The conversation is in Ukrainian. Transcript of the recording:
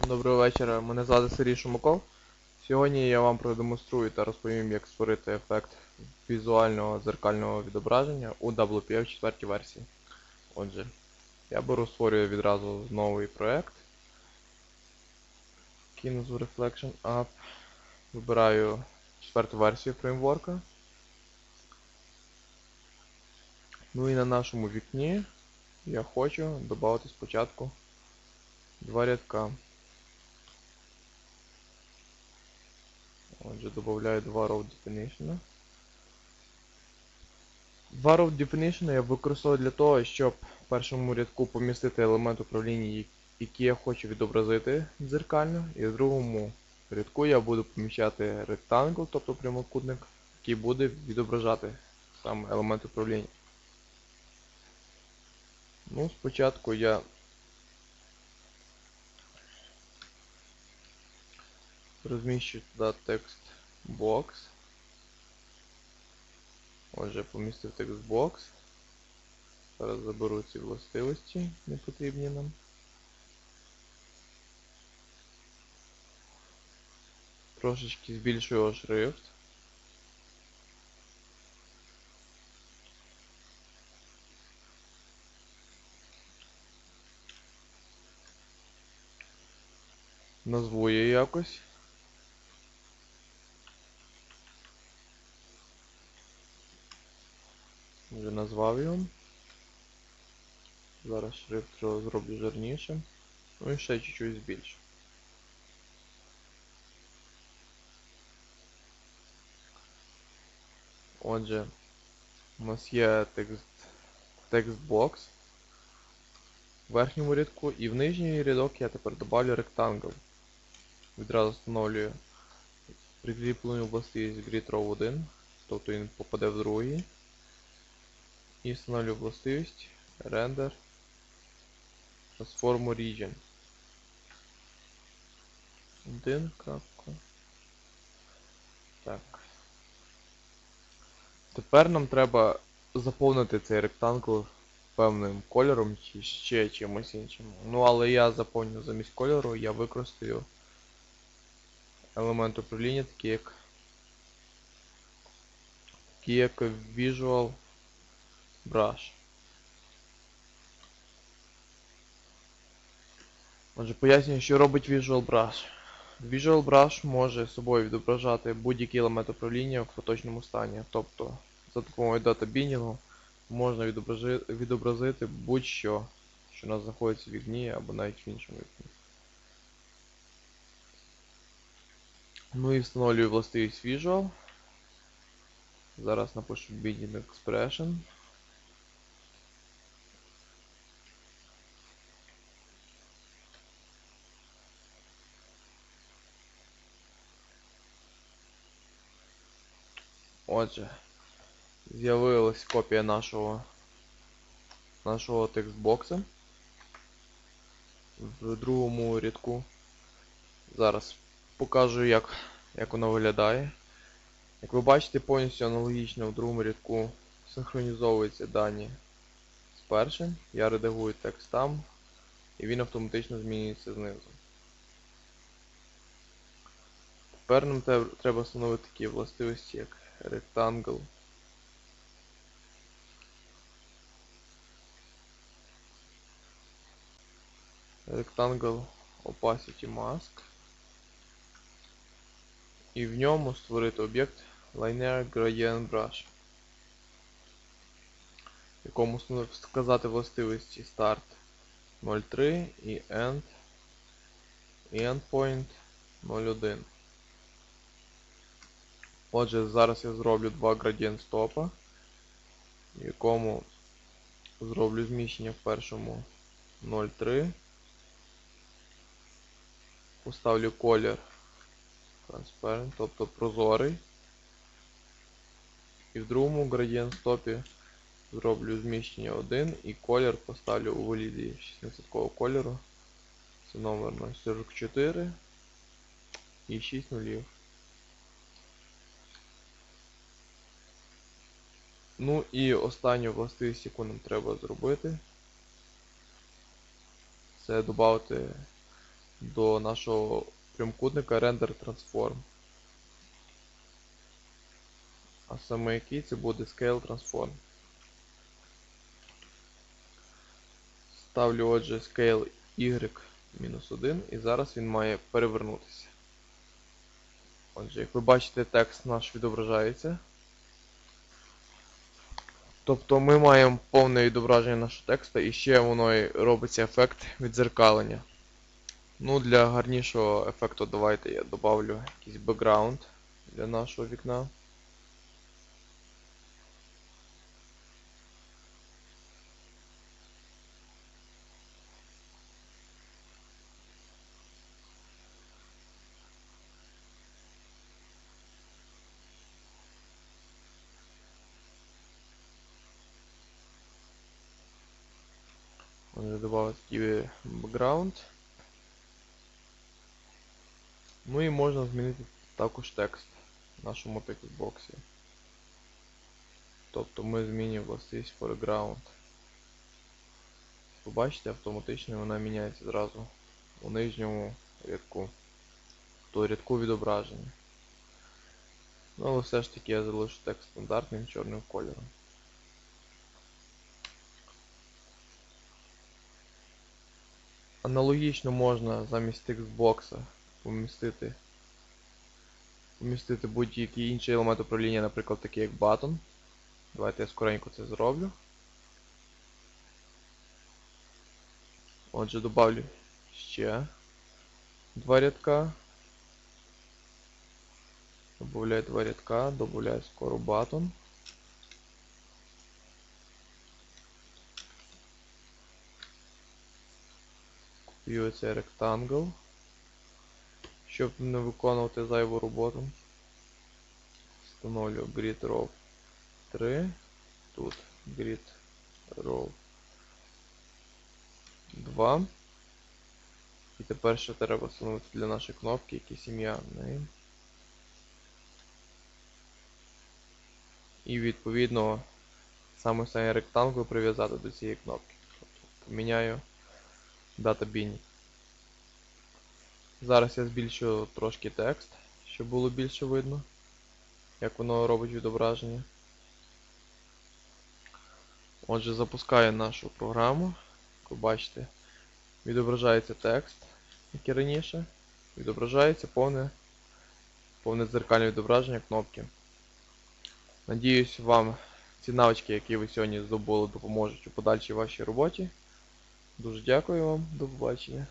Доброго вечора, мене звати Сергій Шумаков. Сьогодні я вам продемонструю та розповім, як створити ефект візуального зеркального відображення у WPF 4 версії. Отже, я беру створюю відразу новий проект. Kinu Reflection App. Вибираю четверту версію фреймворка. Ну і на нашому вікні я хочу додати спочатку два рядка. Отже, додаю два row definition. Два row definition я використовую для того, щоб в першому рядку помістити елемент управління, який я хочу відобразити дзеркально, і в другому рядку я буду поміщати rectangle, тобто прямокутник, який буде відображати саме елемент управління. Ну, спочатку я розміщу туди текст бокс. Отже, помістив текст бокс. Зараз заберу ці властивості, не потрібні нам. Трошечки збільшую його шрифт. Назву її якось. Назвав його. Зараз шрифт трохи зроблю жирнішим. Ну і ще чуть-чуть збільшу. Отже, у нас є текст, текстбокс в верхньому рядку і в нижній рядок я тепер добавлю rectangle. Відразу встановлюю прикріплену властивість grid row 1, тобто він попаде в другий. І встановлю властивість render transform region. Один крапка. Так. Тепер нам треба заповнити цей ректангл певним кольором чи ще чимось іншим. Ну але я заповню замість кольору, я використаю елемент управління, такий як такий як Visual Brush. Отже, пояснюю, що робить Visual Brush. Visual Brush може собою відображати будь-який елемент управління в поточному стані. Тобто, за допомогою дата біндінгу можна відобразити будь-що, що у нас знаходиться в вікні або навіть в іншому вікні. Ну і встановлюю властивість Visual. Зараз напишу Binding Expression. Отже, з'явилась копія нашого нашого текстбокса в другому рядку. Зараз покажу, як, як воно виглядає. Як ви бачите, повністю аналогічно в другому рядку синхронізовуються дані з першим. Я редагую текст там, і він автоматично змінюється знизу. Тепер нам треба встановити такі властивості, як Rectangle. Rectangle Opacity Mask. І в ньому створити об'єкт Linear Gradient Brush, якому вказати властивості Start 0.3 і End і Endpoint 0.1. Отже, зараз я зроблю два градієнт стопа, в якому зроблю зміщення в першому 0.3. Поставлю колір Transparent, тобто прозорий. І в другому градієнт стопі зроблю зміщення 1 і колір поставлю у вигляді 16 кольору. Це номер 044 і 6 нулів. Ну і останню властивість, яку нам треба зробити, це додати до нашого прямокутника Render Transform. А саме який це буде Scale Transform. Ставлю отже Scale Y-1 і зараз він має перевернутися. Отже, як ви бачите, текст наш відображається. Тобто ми маємо повне відображення нашого тексту і ще воно робиться ефект відзеркалення. Ну, для гарнішого ефекту давайте я добавлю якийсь бекграунд для нашого вікна. Можна додати такий бекграунд. Ну і можна змінити також текст в нашому текстбоксі. Тобто ми змінюємо властивість foreground. Побачите, автоматично вона міняється зразу у нижньому рядку. Тобто рядку відображення. Ну але все ж таки я залишу текст стандартним чорним кольором. Аналогічно можна замість текстбокса помістити помістити будь-який інший елемент управління, наприклад, такий як button. Давайте я скоренько це зроблю. Отже, добавлю ще два рядка. Добавляю два рядка, добавляю скоро button. Копіюю цей ректангл, щоб не виконувати зайву роботу. Встановлю grid row 3. Тут grid row 2. І тепер ще треба встановити для нашої кнопки якийсь ім'я name. І відповідно саме цей ректангл прив'язати до цієї кнопки. Тобто поміняю дата біні. Зараз я збільшу трошки текст, щоб було більше видно, як воно робить відображення. Отже, запускаю нашу програму. Як ви бачите, відображається текст, як і раніше. Відображається повне, повне дзеркальне відображення кнопки. Надіюсь, вам ці навички, які ви сьогодні здобули, допоможуть у подальшій вашій роботі. Дуже дякую вам, до побачення.